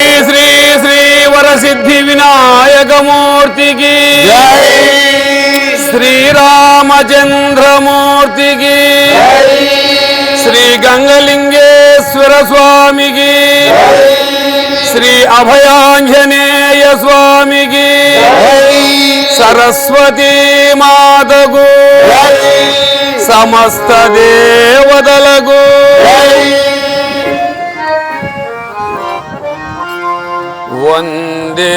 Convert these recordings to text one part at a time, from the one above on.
శ్రీ శ్రీ వరసిద్ధి వినాయకమూర్తికి. శ్రీరామచంద్రమూర్తికి. శ్రీ గంగలింగేశ్వర స్వామికి. శ్రీ అభయాంజనేయ స్వామికి. సరస్వతీ మాతకు. సమస్త దేవతలకు. वन्दे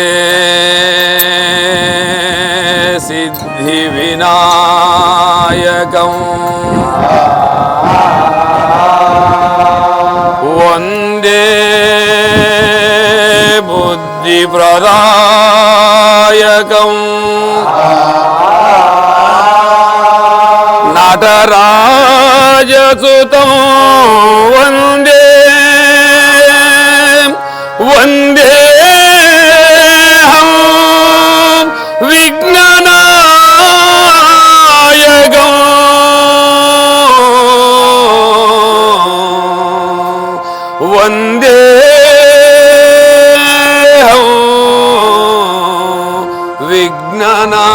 सिद्धिविनायकम् वन्दे बुद्धिप्रदायकम् नटराजसुतं वन्दे సందేహం విజ్ఞనా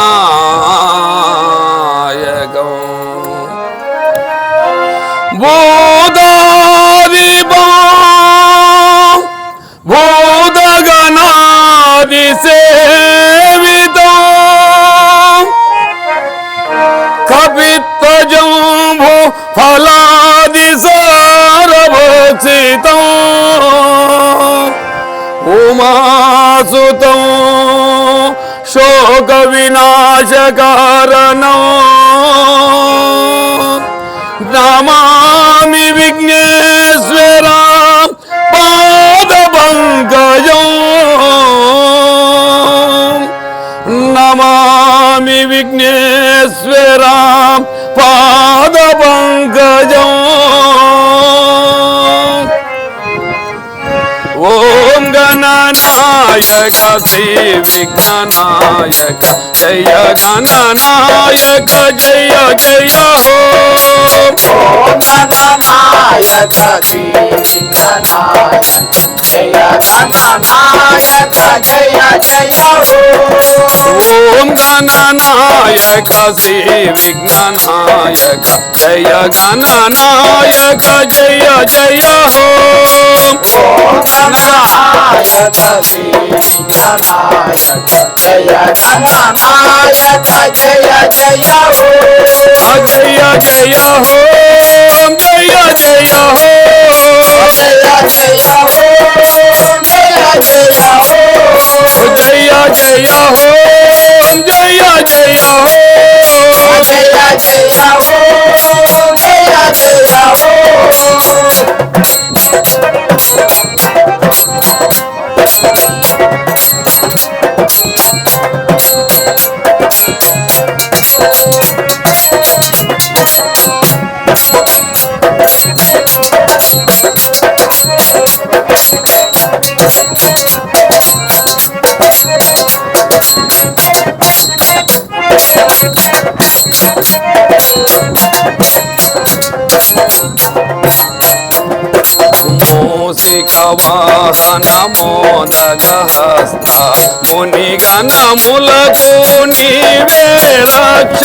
सुत शोक विनाश कारण नमामि विघ्नेश्वरा पादपङ्कजो। नमामि विघ्ने గణనాయక శ్రీ విఘ్ననాయక జయ గణనాయక జయ జయ హో. గణనాయక శ్రీగణనాయక జయ గణనాయక జయ జయ హో ఓం గణనాయక శ్రీ విఘ్ననాయక జయ గణనాయక జయ జయ హో గణనాయక శ్రీ கணநாயக ஜய கணநாயக ஜய ஜய ஹோ ஜய ஜய ஹோ ஜய ஜய ஹோ కవాహన మోనగహస్త మునిగణములకు నీవే లక్ష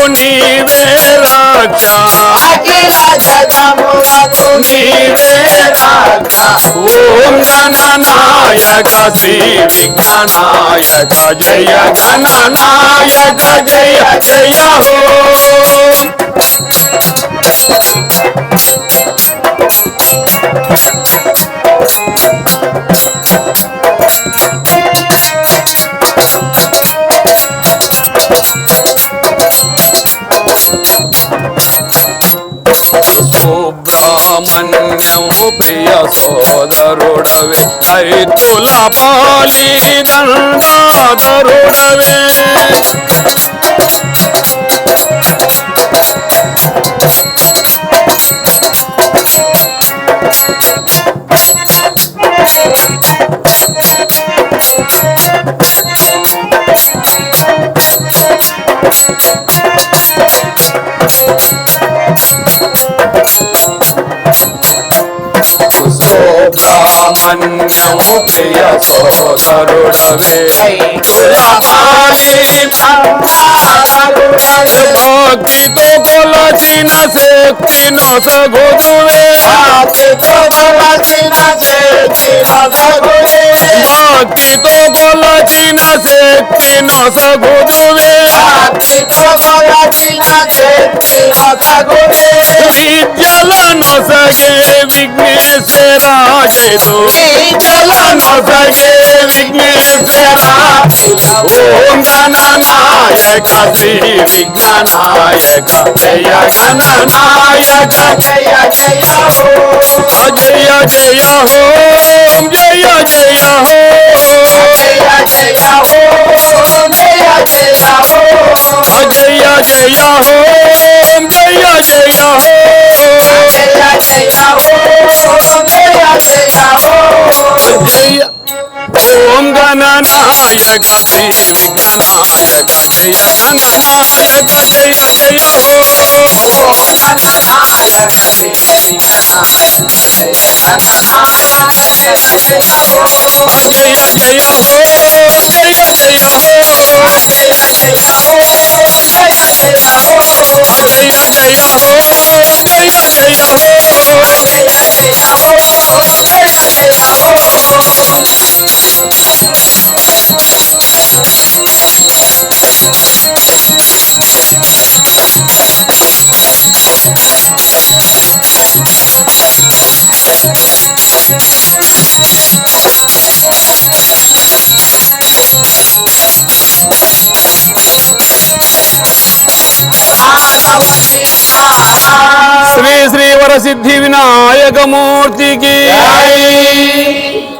రక్ష నీవే ఓం గణనాయక శ్రీ విఘ్ననాయక జయ గణనాయక జయ జయ హో. సోదరుడవే రైతుల పాలి దండాధరుడవే సుబ్రహ్మణ్యము ప్రియ సోదరుడవే రైతుల పాలి దండాధరుడవే. সম্মুখিয়া সরোডালে ভক্তিত কলা চিনা শক্তি নস গোধুরে ভক্তিত কলা চিনা শক্তি নস গোধুরে ভক্তিত কলা চিনা জ্বালানো সগে বিঘ্নেশের আগে জ্বালানো সগে বিঘ্নেশের ওম গণনায়ক শ্রী বিঘ্ননায়ক জয় গণনায়ক জয় জয় হো জয় জয় হো জয় জয় হো jaya ho jaya jaya ho jaya jaya ho jaya jaya ho jaya ओम गणनायक भीम गणायक जय गणनायक जय जय हो ओम गणनायक भीम गणायक जय गणनायक जय जय हो जय श्री श्री वर सिद्धि विनायक मूर्ति की।